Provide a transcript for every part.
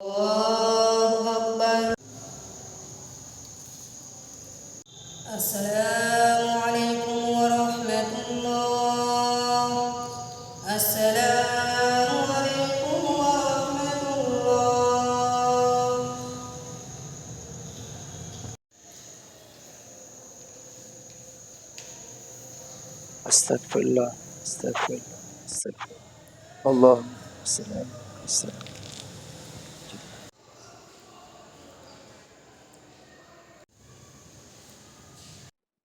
أكبر. السلام عليكم ورحمة الله. السلام عليكم ورحمة الله. أستغفر الله أستغفر الله أستغفر الله. اللهم السلام السلام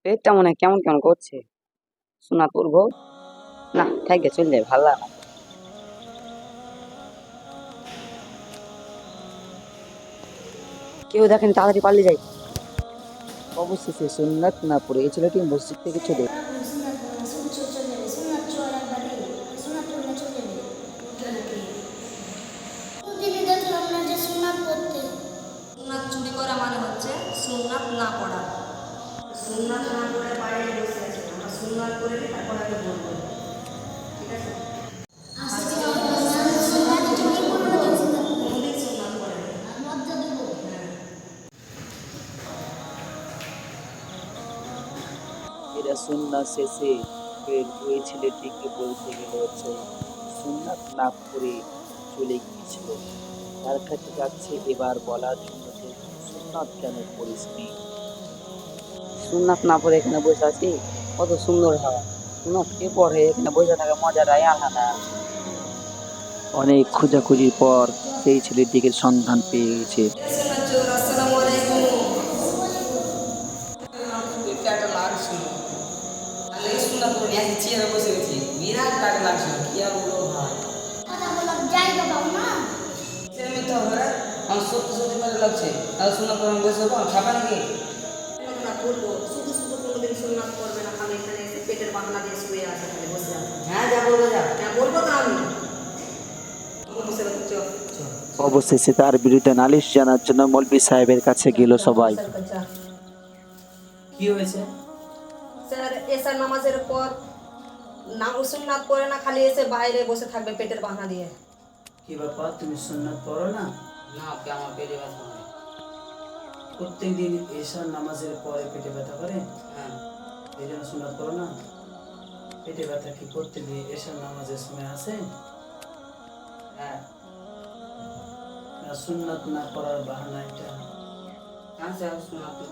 পেটটা মনে কেমন কেমন করছে। শোনা করব না, থাকে চল যাই ভালো লাগে কেউ দেখেন, তাড়াতাড়ি পালিয়ে যাই। অবশেষে সুন্নাত না পড়ে এই ছেলেটি মসজিদ থেকে চলে সুন্নাত চুরি করা মানে হচ্ছে সুন্নাত না পড়া সুন্নাত না পড়ে বাইরে বসে আছে। আমরা সুন্নাত করে তারপর আগে বলব। ঠিক আছে। এরা সুন্নাত শেষে ওই ছেলেটিকে বলতে গেল হচ্ছে সুন্নাত না পড়ে চলে গিয়েছিল। তার কাছে যাচ্ছে এবার বলার জন্য যে সুন্নাত কেন পড়িসনি? সুন্নাত না পরে এখানে বসে আছি কত সুন্দর হাওয়া। সুন্নাত কে পড়ে এখানে বসে থাকা মজাটাই আলাদা। অনেক খোঁজাখুঁজির পর সেই ছেলেটিকে সন্ধান পেয়ে গেছে। সত্যি সত্যি করে লাগছে বসে করব। শুধু শুধু কোনোদিন সুন্নাত করবে না খালি এখানে এসে পেটের বাহানা দিয়ে শুয়ে আছে খালি বসে আছে। হ্যাঁ যা বলব যা। হ্যাঁ বলব তো আমি। অবশেষে তার বিরুদ্ধে নালিশ জানার জন্য মৌলবী সাহেবের কাছে গেল সবাই। কি হয়েছে? স্যার এসার নামাজের পর নাম সুন্নাত পড়ে না খালি এসে বাইরে বসে থাকবে পেটের বাহানা দিয়ে। কি ব্যাপার? তুমি সুন্নাত পড়ো না? না ওকে আমার পেটে প্রত্যেকদিন এশার নামাজের পরে পেটে ব্যথা করে? হ্যাঁ। এই জন্য সুন্নাত পড়ো না? পেটে ব্যথা কি প্রত্যেকদিন এশার নামাজের সময় আসে হ্যাঁ। সুন্নাত না পড়ার বাহানা এটা?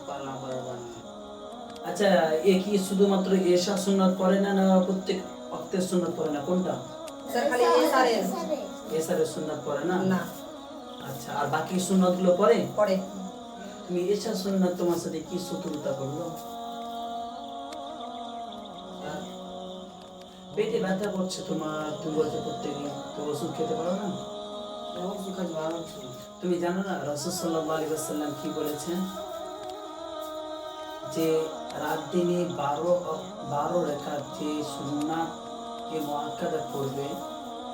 পার না করার আচ্ছা এ কি শুধুমাত্র এশা সুন্নাত পড়ে না না প্রত্যেক অক্তের সুন্নাত পড়ে না? কোনটা? স্যার খালি সুন্নাত পড়ে না? না। আচ্ছা আর বাকি সুন্নাতগুলো পড়ে? পড়ে। তুমি এশা সুন্নাত তোমার সাথে কি শত্রুতা করল? হ্যাঁ? পেটে ব্যথা করছে তোমার, তুমি বলছো প্রত্যেকদিন তো ওষুধ খেতে পারো না? ওষুধ তুমি জানো না রসদ সাল্লাহ আলী সাল্লাম কি বলেছেন? যে রাত দিনে বারো বারো রেখা যে সুন্না কে মোয়াক্কাদা করবে,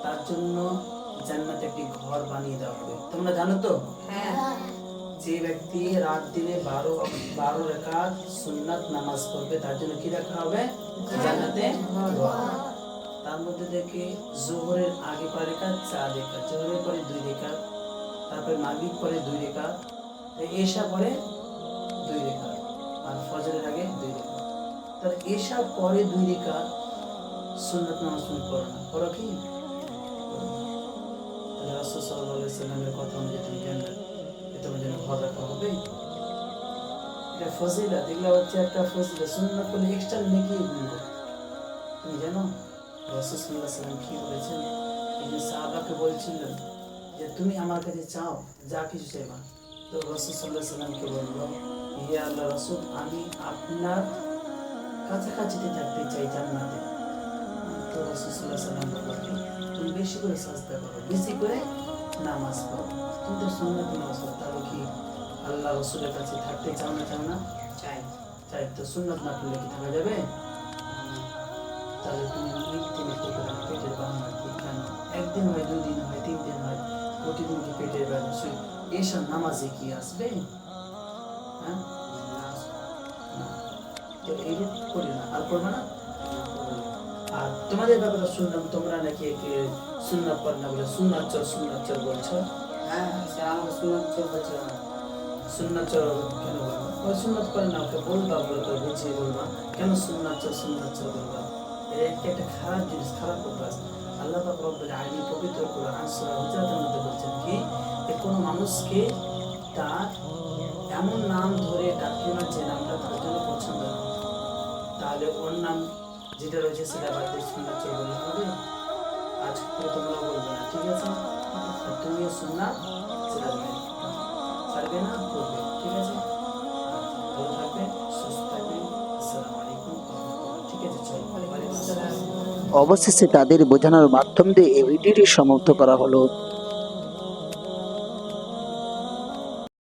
তার জন্য জান্নাতে একটি ঘর বানিয়ে দেওয়া হবে। তোমরা জানো তো? হ্যাঁ। যে ব্যক্তি রাত দিনে বারো বারো রেখাত সুন্নাত নামাজ পড়বে, তার জন্য কি রাখা হবে? জান্নাতে তার মধ্যে থেকে জোহরের আগে পাঁচ রেখা চার রেখা জোহরের পরে দুই রেখা তারপরে মাগরিব পরে দুই রেখা এশা পরে দুই রেখা আর ফজরের আগে দুই রেখা তার এশা পরে দুই রেখা সুন্নাত নামাজ তুমি পড়ো না। পড়ো কি? রাসূল সাল্লামের কথা অনুযায়ী তুমি জানলে তোমার জন্য ঘর রাখা হবে। এটা ফজিলা এগুলো হচ্ছে একটা ফজিলা সুন্নাত করলে এক্সট্রা নেকি মিলবে তুমি জানো, রাসূল সাল্লাল্লাহু আলাইহি সাল্লাম কি বলেছেন? এই যে সাহাবাকে বলছিলেন যে, তুমি আমার কাছে চাও, যা কিছু চাইবা। তো রাসূল সাল্লাল্লাহু আলাইহি সাল্লামকে বলল ইয়া আল্লাহ রাসূল, আমি আপনার কাছাকাছিতে থাকতে চাই জান্নাতে। তো রাসূল সাল্লাল্লাহু আলাইহি সাল্লাম বলল তুমি বেশি করে সাজদা করো, বেশি করে নামাজ পড়ো। তুমি তো সুন্নাত নামাজ পড়ো তাহলে কি আল্লাহ রসুলের কাছে থাকতে চাও না চাও না? চাই। চাই তো সুন্নাত না করলে কি থাকা যাবে? তাহলে তুমি মিথ্যে মিথ্যে করে পেটের বাহানা কি কেন? একদিন হয় দুই দিন হয় তিন দিন হয় প্রতিদিন কি পেটের ব্যথা শুই এসব নামাজে কি আসবে? হ্যাঁ। তো এই করি না আর করবে না? আর তোমাদের ব্যাপারে শুনলাম তোমরা নাকি সুন্নাত পড় না বলে সুন্নাত চর সুন্নাত চর বলছো? হ্যাঁ স্যার আমাকে সুন্নত চোর বলছিল সুন্নাত চোর কেন বলব ওই সুন্নাত করে না ওকে বলবা বলে তো বুঝিয়ে বলবা। কেন সুন্নাত চোর সুন্নাত চোর বলবা? এটা একটা খারাপ জিনিস খারাপ অভ্যাস। আল্লাহ পাক রব্বুল আলামিন পবিত্র কোরআন সূরা হুজরাতের মধ্যে বলছেন কি? যে কোনো মানুষকে তার এমন নাম ধরে ডাকিও না যে নামটা তার জন্য পছন্দ না। তাহলে ওর নাম যেটা রয়েছে সেটা বাদ দিয়ে সুন্নাত চোর বললে হবে? আজ করে তোমরা বলবে না, ঠিক আছে? আর তুমিও সুন্নাত সেটা মেনে পারবে না, করবে, ঠিক আছে? ভালো থাকবে, সুস্থ থাকবে, আসসালামু আলাইকুম, ঠিক আছে, চলো অবশেষে তাদের বোঝানোর মাধ্যম দিয়ে এই ভিডিওটি সমাপ্ত করা হলো।